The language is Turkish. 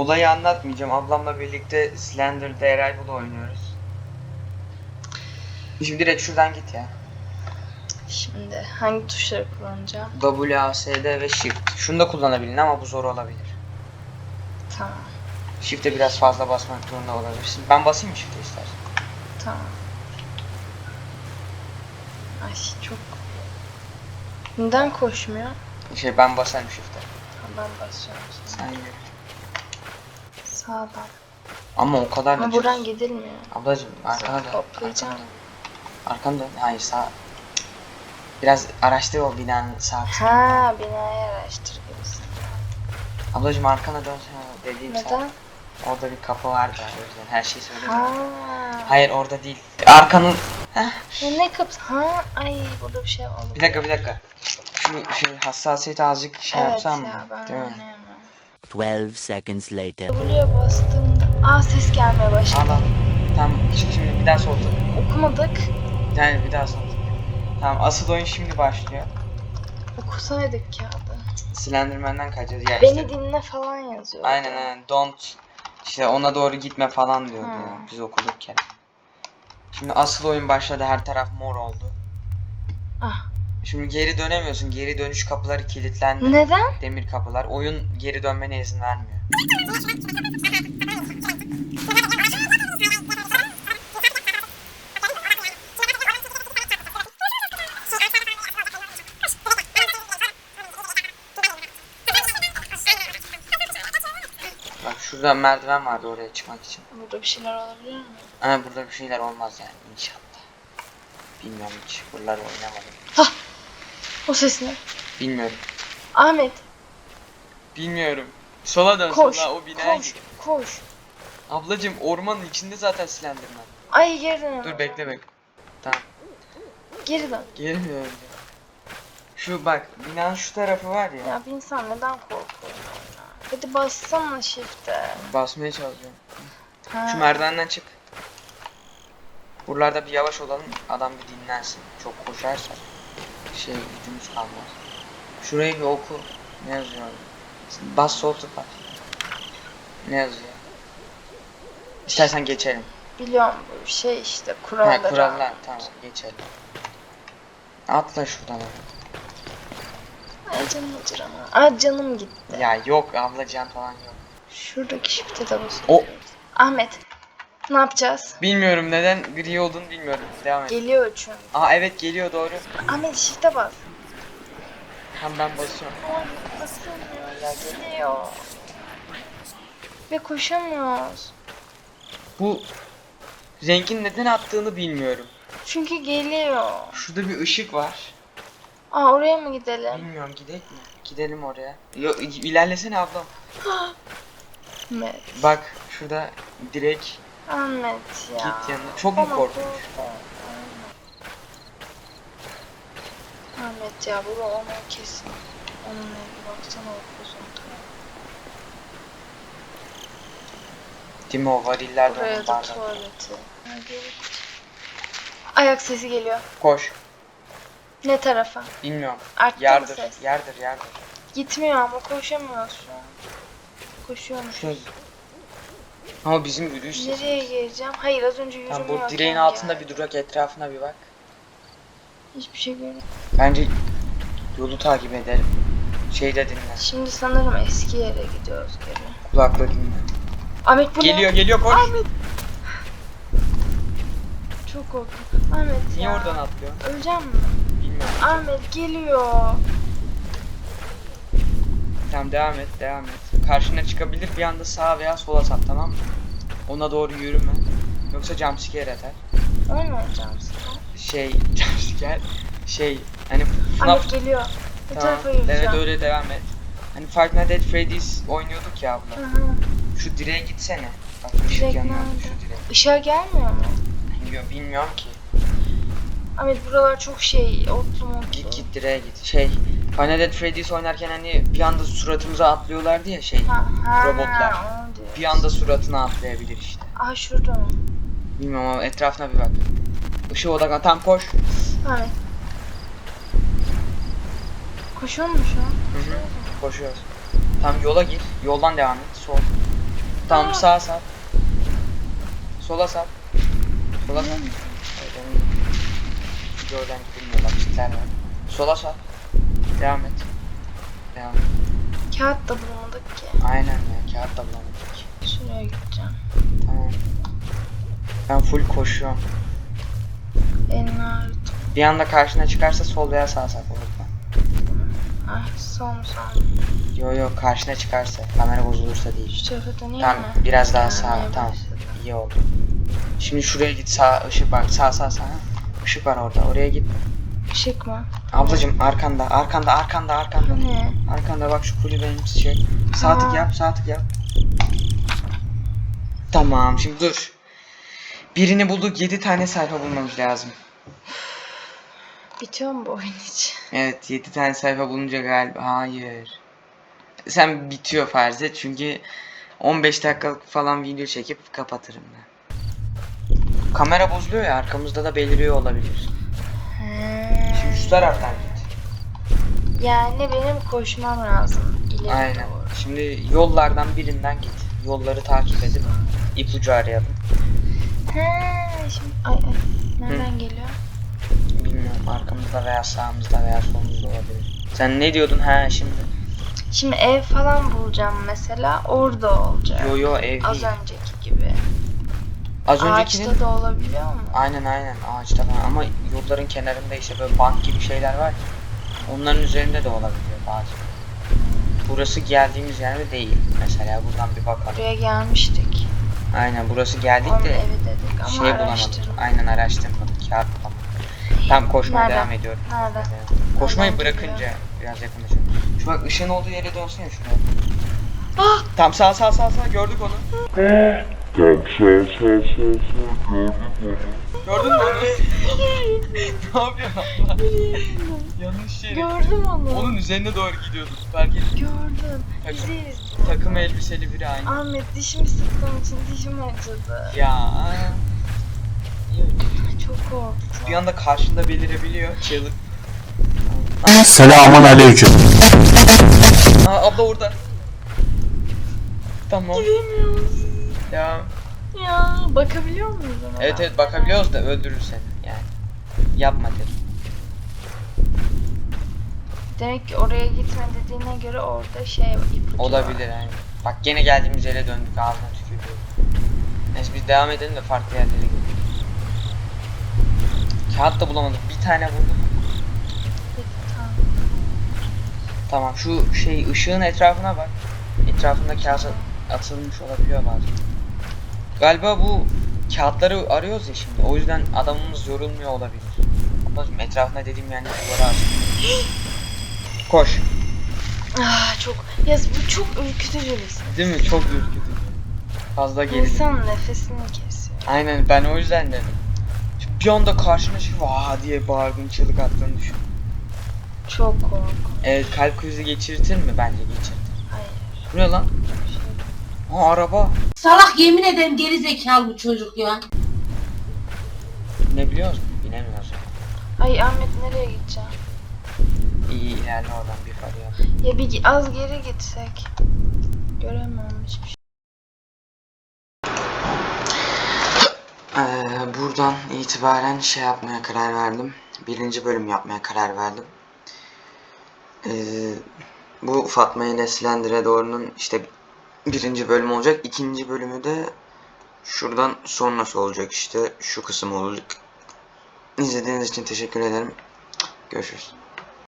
Olayı anlatmayacağım. Ablamla birlikte Slender The Arrival'ı oynuyoruz. Şimdi direkt şuradan git ya. Şimdi hangi tuşları kullanacağım? W, A, S, D ve Shift. Şunu da kullanabilin ama bu zor olabilir. Tamam. Shift'e biraz fazla basmak zorunda olabilirsin. Ben basayım mı Shift'e istersen? Tamam. Ay çok... Neden koşmuyor? Şey ben basarım Shift'e. ben basıyorum. Sen yürü. Sağdan. Ama o kadar da Ama buradan gidilmiyor. Ablacım arkana dön. Toplayacağım. Arkana dön. Hayır sağ. Biraz araştır o binanın sağ kısmını. Ha binayı araştır gibisin. Ablacım arkana dönsene dediğim sağ. Neden? Orada bir kapı vardı o yüzden her şeyi söyledim. Ha. Hayır orada değil. Arkanın... Heh, ne kapısı? Ha ay burada bir şey oldu. bir dakika bir dakika. Şu şey hassasiyeti azıcık şey evet yapsam ya mı? ben Değil mi? anlayamam. 12 seconds later. W'ye bastığımda aa ses gelmeye başladı. Al. Tamam şimdi bir daha sol tık. Okumadık. Yani bir daha sol tık. Tamam asıl oyun şimdi başlıyor. Okusaydık kağıdı. Slenderman'den kaçacağız ya Beni işte. dinle falan yazıyor. Aynen aynen don't işte ona doğru gitme falan diyordu ya, biz okuduk kere. Şimdi asıl oyun başladı her taraf mor oldu. Ah. Şimdi geri dönemiyorsun. Geri dönüş kapıları kilitlendi. Neden? Demir kapılar. Oyun geri dönmene izin vermiyor. Bak şurada merdiven vardı oraya çıkmak için. Burada bir şeyler olabilir mi? Ama burada bir şeyler olmaz yani inşallah. Bilmiyorum hiç. Buraları oynamadım. O ses ne? Bilmiyorum. Ahmet Bilmiyorum. Sola dön koş. sola o binaya koş. git. Koş. Ablacım ormanın içinde zaten Slenderman. Ay geri dön. Dur bekle bekle. Tamam. Geri dön. Gelmiyor önce. Şu bak binanın şu tarafı var ya. Ya bir insan neden korkuyor? ya? Hadi bassana shift'e. Basmaya çalışıyorum. Ha. Şu merdivenden çık. Buralarda bir yavaş olalım. Adam bir dinlensin. Çok koşarsa şey gücümüz kalmaz. Şurayı bir oku. Ne yazıyor? Bas sol tıkla. Ne yazıyor? İstersen geçelim. Biliyorum şey işte kuralları. Ha kurallar tamam geçelim. Atla şuradan. Ay canım acır ama. Ay canım gitti. Ya yok abla can falan yok. Şuradaki shift'e de basıyoruz. O Ahmet. Ne yapacağız? bilmiyorum neden gri olduğunu bilmiyorum. Devam et. Geliyor çünkü. Aa evet geliyor doğru. Ahmet shift'e bas. Tam ben basıyorum. Ay basılmıyor. Geliyor. Ve koşamıyoruz. Bu rengin neden attığını bilmiyorum. Çünkü geliyor. Şurada bir ışık var. Aa oraya mı gidelim? Bilmiyorum gidelim mi? Gidelim oraya. Yo ilerlesene ablam. Ahmet. Bak şurada direkt Ahmet ya. git yanına. Çok mu Ama korkunç. Ahmet ya bu onu kesin. Onunla ilgili baksana o bozuntu. Değil mi o variller de Buraya onun da tuvaleti. Ha, Ayak sesi geliyor. Koş. Ne tarafa? Bilmiyorum. Arttı mı Yardır. ses? Yardır yardır. Gitmiyor ama koşamıyoruz şu an. Koşuyormuş. Şöyle. Ama bizim yürüyüş sesi. Nereye gireceğim? Hayır az önce Tamam yürümüyorken bu direğin altında bir durak etrafına bir bak. Hiçbir şey görmedim. Bence yolu takip edelim. Şey de dinle. Şimdi sanırım eski yere gidiyoruz geri. Kulakla dinle. Ahmet bu ne? Geliyor geliyor koş. Ahmet. Çok korktum. Ahmet Niye ya. oradan atlıyor? Öleceğim mi? Bilmiyorum. Ahmet geliyor. Tamam devam et devam et. Karşına çıkabilir bir anda sağa veya sola sap tamam mı? Ona doğru yürüme. Yoksa jumpscare atar. Olmayacağım sana. Şey jumpscare şey hani FNAF Ahmet geliyor. Bu tamam. tarafa yürüyeceğim. Evet öyle devam et. Hani Five Nights at Freddy's oynuyorduk ya abla. Hı hı. Şu direğe gitsene. Bak ışık yanıyor şu direğe. Işığa gelmiyor mu? Yo, bilmiyorum ki. Ahmet buralar çok şey otlu mutlu. Git git direğe git. Şey Nights at Freddy's oynarken hani bir anda suratımıza atlıyorlardı ya şey. Ha, ha, Robotlar. onu. Bir anda suratına atlayabilir işte. Aha şurada mı? Bilmiyorum ama etrafına bir bak. Işığı odaklan. Tam koş. Ahmet. Koşuyor mu şu an? Hı hı. Koşuyoruz. Tam yola gir. Yoldan devam et. Sol. Tamam sağa sap. Sola sap. Sola sap. Evet, onu Oradan gidilmiyor bak çitler var. Sola sap. Devam et. Devam et. Kağıt da bulamadık ki. Aynen ya kağıt da bulamadık. Şuraya gideceğim. Tamam. Ben full koşuyorum. Elini ağrıt. Bir anda karşına çıkarsa sol veya sağ sap unutma. Ah son son. Yo yo karşına çıkarsa kamera bozulursa değil. Şu tarafa döneyim Tamam mi? biraz daha sağ Gelmeye tamam. başladı. İyi oldu. Şimdi şuraya git sağ ışık bak sağ sağ sağ. Işık var orada oraya git. Işık mı? Ablacım arkanda arkanda arkanda arkanda. Ne? Arkanda bak şu kulübenin şey. Sağ tık Aa. yap sağ tık yap. Tamam şimdi dur. Birini bulduk 7 tane sayfa bulmamız lazım. Bitiyor mu bu oyun hiç? Evet 7 tane sayfa bulunca galiba hayır. Sen bitiyor farz et çünkü 15 dakikalık falan video çekip kapatırım ben. Kamera bozuluyor ya arkamızda da beliriyor olabilir. Taraftan git. Yani benim koşmam lazım. İleri Aynen. doğru. Şimdi yollardan birinden git. Yolları takip edip ipucu arayalım. He, şimdi ay ay. Nereden geliyor? Bilmiyorum arkamızda veya sağımızda veya solumuzda olabilir. Sen ne diyordun ha şimdi? Şimdi ev falan bulacağım mesela. Orada olacak. Yo yo ev Az değil. önceki. Az öncekinin Ağaçta da olabiliyor mu? Aynen aynen ağaçta falan ama yolların kenarında işte böyle bank gibi şeyler var. ya, Onların üzerinde de olabiliyor bazen. Burası geldiğimiz yerde değil. Mesela buradan bir bakalım. Buraya gelmiştik. Aynen burası geldik Onun de evi dedik ama şey bulamadık. Aynen araştırmadık. Kağıt bulamadık. Tamam koşmaya Nereden? devam ediyorum. Nerede? Koşmayı Nereden bırakınca geliyor? biraz yakınlaşalım. Şu bak ışığın olduğu yere dönsene şuraya. Ah! Tam sağ sağ sağ sağ gördük onu. Tamam sağ sağ sağ sağ gördük onu. Gördün mü onu? ne yapıyorsun abla? Yanlış yere. Gördüm onu. Onun üzerine doğru gidiyordu. Fark ettin. Gördüm. Takım, Biziz. takım elbiseli biri aynı. Ahmet dişimi sıktığım için dişim acıdı. Ya. Çok korktum. Bir anda karşında belirebiliyor. Çığlık. Selamun aleyküm. Aa abla orada. Tamam. Giremiyoruz. Ya. Ya bakabiliyor muyuz ona? Evet evet bakabiliyoruz da öldürür seni yani. Yapma dedim. Demek ki oraya gitme dediğine göre orada şey ipucu Olabilir var. yani. Bak gene geldiğimiz yere döndük ağzına tükürdü. Neyse biz devam edelim de farklı yerlere gidelim. Kağıt da bulamadık. Bir tane bulduk. Peki, tamam. Tamam şu şey ışığın etrafına bak. Etrafında kağıt atılmış olabiliyor bazen. Galiba bu kağıtları arıyoruz ya şimdi. O yüzden adamımız yorulmuyor olabilir. Ablacım etrafında dediğim yani duvara aç. Koş. Ah çok. Ya bu çok ürkütücü bir ses. Değil mi? Çok ürkütücü. Fazla gerilim. İnsan nefesini kesiyor. Aynen ben o yüzden dedim. Şimdi bir anda karşına çıkıp vaa diye bağırdın çığlık attığını düşün. Çok korkunç. Evet kalp krizi geçirtir mi? Bence geçirtir. Hayır. Bu ne lan? Ha araba. Salak yemin ederim geri zekalı bu çocuk ya. Ne biliyor musun? Binemiyoruz. Ay Ahmet nereye gideceğim? İyi ilerle oradan bir arayalım. Ya bir gi- az geri gitsek. Göremiyorum hiçbir şey. Ee, buradan itibaren şey yapmaya karar verdim. Birinci bölüm yapmaya karar verdim. Ee, bu Fatma ile Slendere Doğru'nun işte birinci bölüm olacak. İkinci bölümü de şuradan sonrası olacak işte. Şu kısım olacak. İzlediğiniz için teşekkür ederim. Görüşürüz.